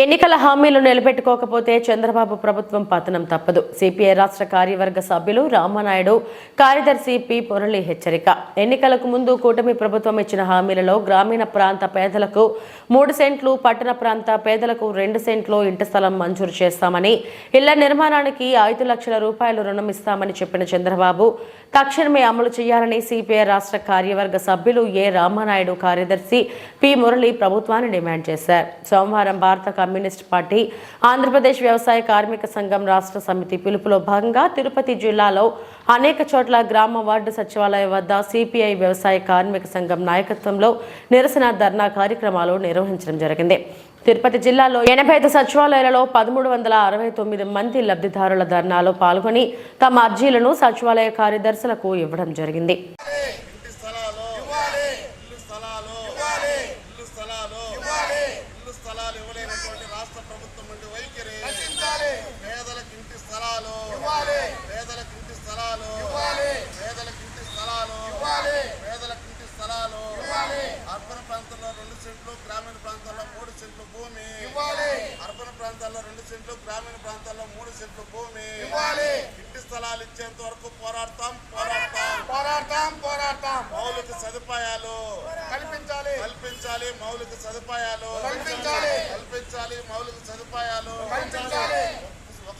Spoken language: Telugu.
ఎన్నికల హామీలు నిలబెట్టుకోకపోతే చంద్రబాబు ప్రభుత్వం పతనం తప్పదు. సిపిఐ రాష్ట్ర కార్యవర్గ సభ్యులు రామనాయుడు కార్యదర్శి పి మురళి హెచ్చరిక. ఎన్నికలకు ముందు కూటమి ప్రభుత్వం ఇచ్చిన హామీలలో గ్రామీణ ప్రాంత పేదలకు మూడు సెంట్లు పట్టణ ప్రాంత పేదలకు రెండు సెంట్లు ఇంటి స్థలం మంజూరు చేస్తామని ఇళ్ళ నిర్మాణానికి ఐదు లక్షల రూపాయలు రుణం ఇస్తామని చెప్పిన చంద్రబాబు తక్షణమే అమలు చేయాలని సిపిఐ రాష్ట్ర కార్యవర్గ సభ్యులు ఏ రామనాయుడు కార్యదర్శి పి మురళి ప్రభుత్వాన్ని డిమాండ్ చేశారు. సోమవారం భారత కమ్యూనిస్ట్ పార్టీ. ఆంధ్రప్రదేశ్ వ్యవసాయ కార్మిక సంఘం రాష్ట్ర సమితి పిలుపులో భాగంగా తిరుపతి జిల్లాలో అనేక చోట్ల గ్రామ వార్డు సచివాలయం వద్ద సిపిఐ వ్యవసాయ కార్మిక సంఘం నాయకత్వంలో నిరసన ధర్నా కార్యక్రమాలు నిర్వహించడం జరిగింది. తిరుపతి జిల్లాలో ఎనభై ఐదు సచివాలయాలలో పదమూడు వందల అరవై తొమ్మిది మంది లబ్ధిదారుల ధర్నాలో పాల్గొని తమ అర్జీలను సచివాలయ కార్యదర్శులకు ఇవ్వడం జరిగింది ఇంటి స్థలాలు ఇవ్వాలి ఇల్లు స్థలాలు ఇవ్వాలి ఇల్లు స్థలాలు ఇవ్వాలి ఇల్లు స్థలాలు ఇవ్వలేనటువంటి రాష్ట్ర ప్రభుత్వం నుండి వైఖరి. పేదలకు ఇంటి స్థలాలు. పేదలకు ఇంటి స్థలాలు. పేదలకు ఇంటి స్థలాలు. పేదలకు ఇంటి స్థలాలు. అర్బన్ ప్రాంతాల్లో రెండు సెంట్లు గ్రామీణ ప్రాంతాల్లో మూడు సెంట్లు భూమి. ఇవ్వాలి. అర్బన్ ప్రాంతాల్లో రెండు సెంట్లు గ్రామీణ ప్రాంతాల్లో మూడు సెంట్లు భూమి. ఇవ్వాలి. ఇంటి స్థలాలు ఇచ్చేంత వరకు పోరాడతాం పోరాడతాం. పోరాడతాం పోరాడతాం. మౌలిక సదుపాయాలు. కల్పించాలి మౌలిక సదుపాయాలు కల్పించాలి. కల్పించాలి మౌలిక సదుపాయాలు కల్పించాలి.